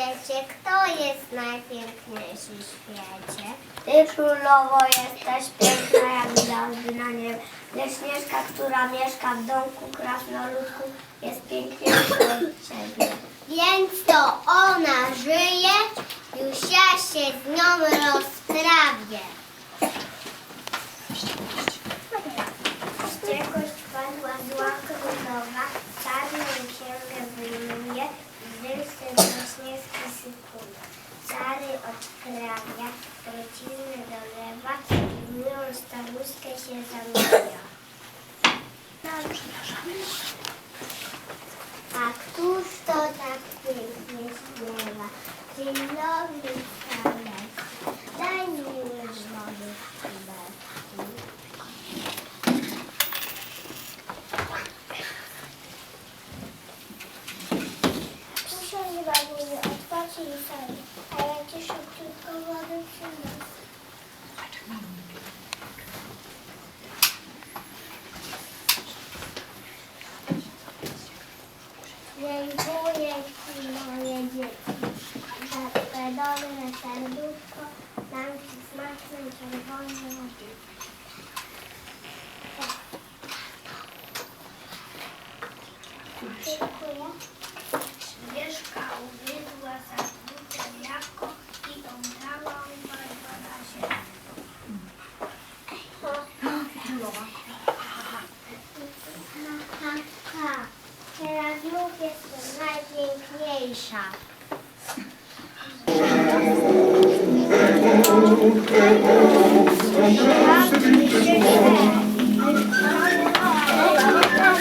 przecie, kto jest najpiękniejszy w świecie? Ty królowo jesteś piękna jak gwiazdy na niebie. Która mieszka w domku krasnoludku jest piękniejsza od ciebie. Więc to ona żyje, już ja się z nią rozprawię. Odprawia, trucizny dolewa i w miłą staruszkę się zamienia. A któż to tak pięknie śpiewa? Dzień dobry, Dziękuję. Śnieżka ugryzła za dwóch jabłko i oddała się. Ha, ha. Teraz znów jestem najpiękniejsza. Śnieżka,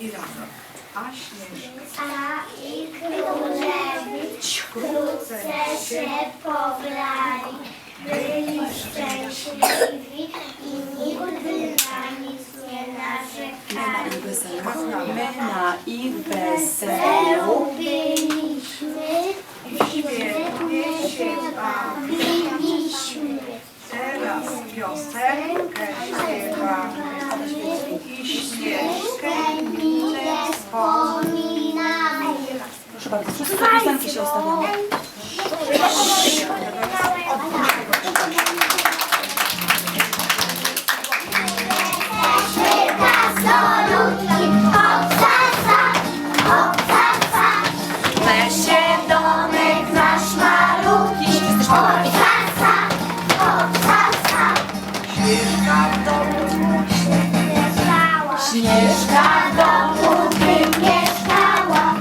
I razem. A i królewi wkrótce się pobrali. Byli szczęśliwi i nigdy na nie. My na ich weselu byliśmy, świetnie się bawiliśmy. Teraz piosenkę śpiewamy i Śnieżkę Mile wspominamy. Proszę bardzo, wszystkie piosenki się ustawiamy. Śnieżka w domu Mieszkała,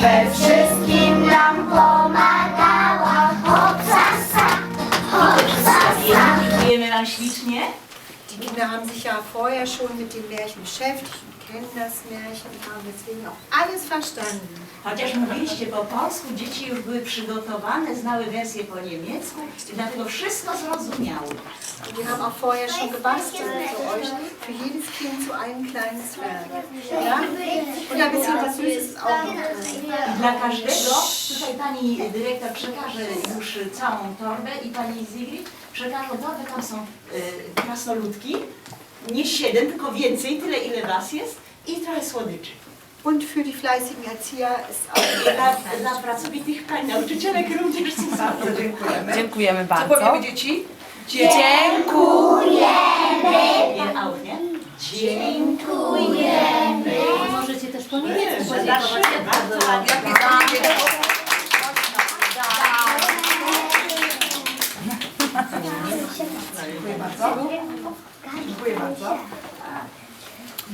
we wszystkim nam Pomagała. Obsasa, obsasa. Dziękujemy Wam ślicznie. Die Kinder haben sich ja vorher schon mit dem Märchen beschäftigt kennen das Märchen, haben deswegen auch alles verstanden. Chociaż mówiliście po polsku, dzieci już były przygotowane, znały wersję po niemiecku i dlatego wszystko zrozumiały. Und wir haben auch vorher schon gebastelt für euch, für jedes Kind so. Ja? Und ein bisschen was Süßes auch noch drin. I dla każdego, tutaj pani dyrektor przekaże już całą torbę i pani Zigrid przekażą torbę, tam są y, krasnoludki, nie siedem, tylko więcej, tyle ile was jest i trochę słodyczy. Und für die fleißigen Erzieher ist auch I dla, dla pracowitych pań nauczycielek również są Bardzo dziękujemy. Dziękujemy Co bardzo. powiemy dzieci? Nie, nie? Dziękuję. Możecie też po niemiecku Zapraszamy bardzo ładnie. Dziękuję bardzo. Dziękuję bardzo.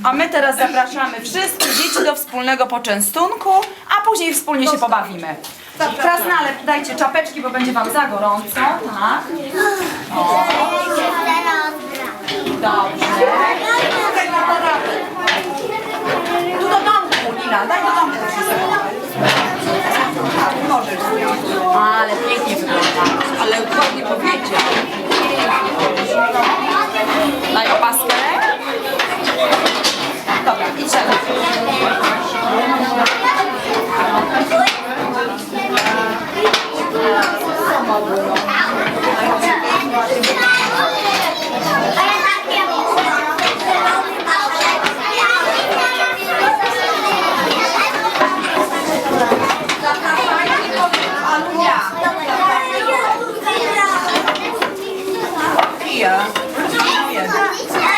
A my teraz zapraszamy wszystkie dzieci do wspólnego poczęstunku, a później wspólnie się pobawimy. Krasnale, dajcie czapeczki, bo będzie wam za gorąco. Tak. O, dobrze. Mija. Mija.